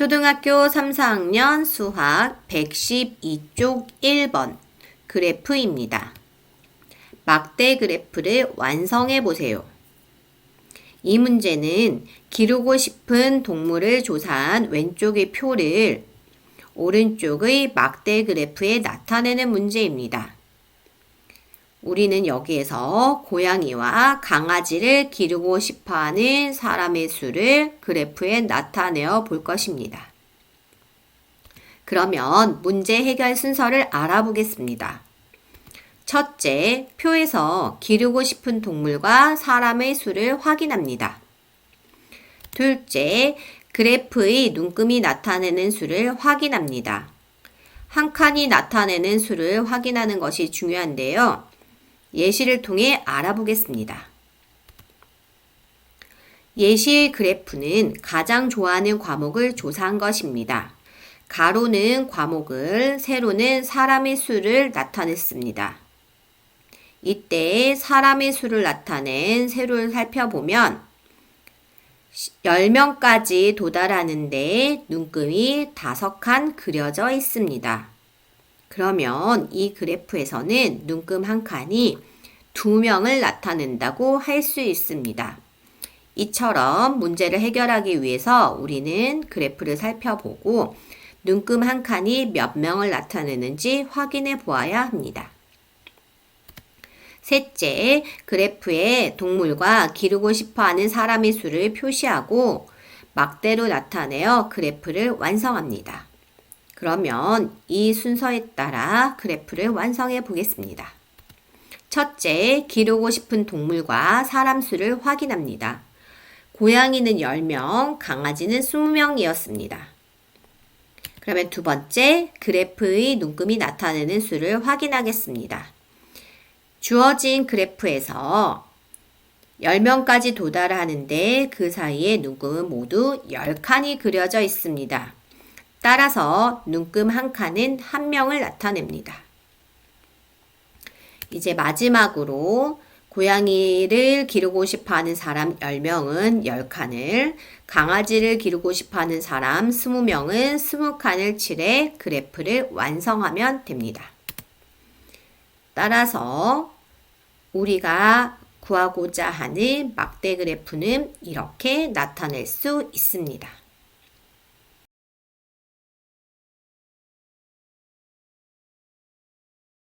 초등학교 3, 4학년 수학 112쪽 1번 그래프입니다. 막대 그래프를 완성해 보세요. 이 문제는 기르고 싶은 동물을 조사한 왼쪽의 표를 오른쪽의 막대 그래프에 나타내는 문제입니다. 우리는 여기에서 고양이와 강아지를 기르고 싶어 하는 사람의 수를 그래프에 나타내어 볼 것입니다. 그러면 문제 해결 순서를 알아보겠습니다. 첫째, 표에서 기르고 싶은 동물과 사람의 수를 확인합니다. 둘째, 그래프의 눈금이 나타내는 수를 확인합니다. 한 칸이 나타내는 수를 확인하는 것이 중요한데요. 예시를 통해 알아보겠습니다. 예시 그래프는 가장 좋아하는 과목을 조사한 것입니다. 가로는 과목을, 세로는 사람의 수를 나타냈습니다. 이때 사람의 수를 나타낸 세로를 살펴보면 10명까지 도달하는데 눈금이 5칸 그려져 있습니다. 그러면 이 그래프에서는 눈금 한 칸이 두 명을 나타낸다고 할 수 있습니다. 이처럼 문제를 해결하기 위해서 우리는 그래프를 살펴보고 눈금 한 칸이 몇 명을 나타내는지 확인해 보아야 합니다. 셋째, 그래프에 동물과 기르고 싶어 하는 사람의 수를 표시하고 막대로 나타내어 그래프를 완성합니다. 그러면 이 순서에 따라 그래프를 완성해 보겠습니다. 첫째, 기르고 싶은 동물과 사람 수를 확인합니다. 고양이는 10명, 강아지는 20명이었습니다. 그러면 두 번째, 그래프의 눈금이 나타내는 수를 확인하겠습니다. 주어진 그래프에서 10명까지 도달하는데 그 사이에 눈금은 모두 10칸이 그려져 있습니다. 따라서 눈금 한 칸은 한 명을 나타냅니다. 이제 마지막으로 고양이를 기르고 싶어 하는 사람 10명은 10칸을, 강아지를 기르고 싶어 하는 사람 20명은 20칸을 칠해 그래프를 완성하면 됩니다. 따라서 우리가 구하고자 하는 막대 그래프는 이렇게 나타낼 수 있습니다.